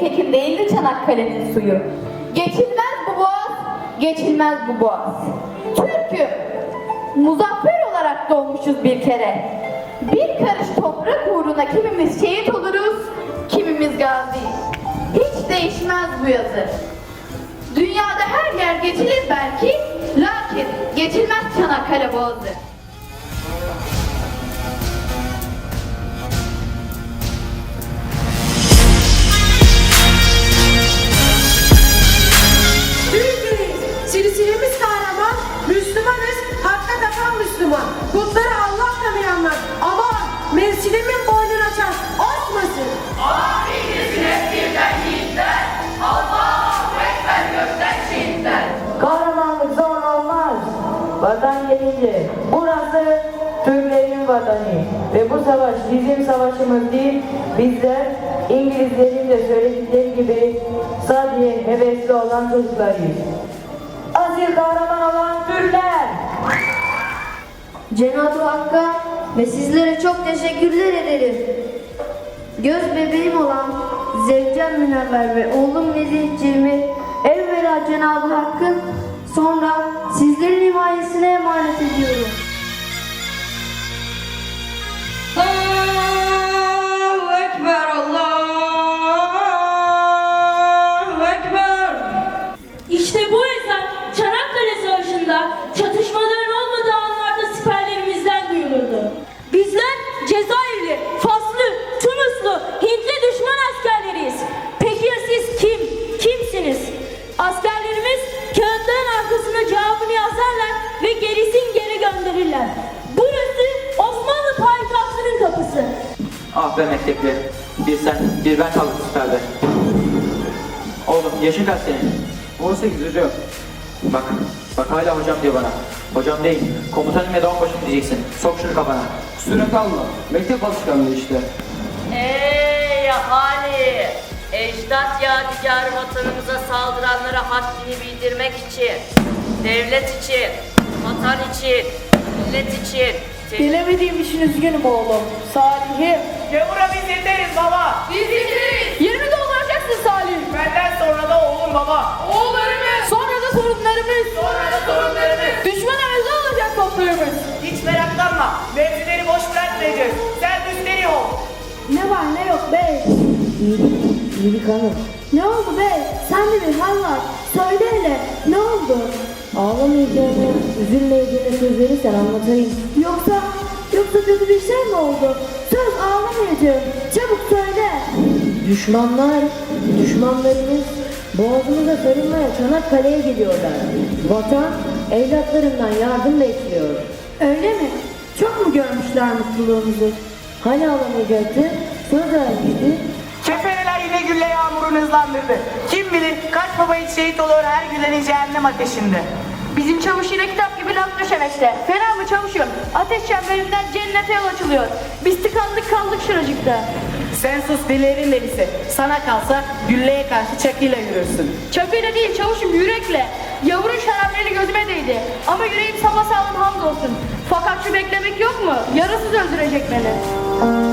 nitekim değildi Çanakkale'nin suyu. Geçilmez bu boğaz, geçilmez bu boğaz. Türk'üm, muzaffer olarak doğmuşuz bir kere. Bir karış toprak uğruna kimimiz şehit oluruz, kimimiz gazi. Hiç değişmez bu yazı. Dünyada her yer geçilir belki, lakin geçilmez Çanakkale Boğazı. Mevsilimin boynunu açan asmasın. Kahramanlık zor olmaz. Vatan gelince burası Türklerin vatanı. Ve bu savaş bizim savaşımız değil, bizler İngilizlerin de söyledikleri gibi sadece hevesli olan çocuklarıyız. Asil kahraman olan Türkler! Cenab-ı Hakk'a ve sizlere çok teşekkürler ederim. Göz bebeğim olan Zevcem Münevver ve oğlum Nezih Cem'i evvela Cenab-ı Hakk'ın sonra sizlerin himayesine emanet ediyorum. Ve gerisin geri gönderirler. Burası Osmanlı payitahtının kapısı. Ah be mektepli. Bir sen, bir ben kaldık süperde. Oğlum yaşın kaç senin? 18 hocam. Bak, bak hala hocam diyor bana. Hocam değil, komutanım ya da onbaşım diyeceksin. Sok şunu kafana. Kusura kalma. Mektep alışkanlığı işte. Ey ahali! Ecdat yadigarı vatanımıza saldıranlara haddini bildirmek için, devlet için, vatan için, millet için, Bilemediğim için üzgünüm oğlum. Salih'im. Gavura biz yeteriz baba. Biz yeteriz. 20 dolduracaksın Salih. Benden sonra da oğlum baba. Oğullarımız. Sonra da torunlarımız. Sonra da torunlarımız. Düşmanımızda olacak toplarımız. Hiç meraklanma. Mevzileri boş bırakmayacağız. Sen müsterih ol. Ne var ne yok bey? İyilik, iyilik hanım. Ne oldu bey? Sende bir hal var. Söyle hele ne oldu? Ağlamayacağını, üzülmeyeceğini söz verirsen anlatayım. Yoksa yoksa kötü bir şey mi oldu? Söz ağlamayacağım. Çabuk söyle. Düşmanlar, düşmanlarımız boğazımıza sarılmaya Çanakkale'ye geliyorlar. Vatan evlatlarından yardım bekliyor. Öyle mi? Çok mu görmüşler mutluluğumuzu? Hani ağlamayacaktı? Söz vermişti. Kefereler yine gülle yağmurunu hızlandırdı. Kim bilir kaç baba hiç şehit olur her gülenin cehennem ateşinde. Bizim çavuş yine kitap gibi laf döşemekte. Fena mı çavuşum? Ateş çemberinden cennete yol açılıyor. Biz tıkandık kaldık şuracıkta. Sen sus dillerin delisi. Sana kalsa gülleye karşı çakıyla yürürsün. Çakıyla değil çavuşum yürekle. Yavurun şarapneli gözüme değdi. Ama yüreğim sapasağlam hamdolsun. Fakat şu beklemek yok mu? Yarasız öldürecek beni.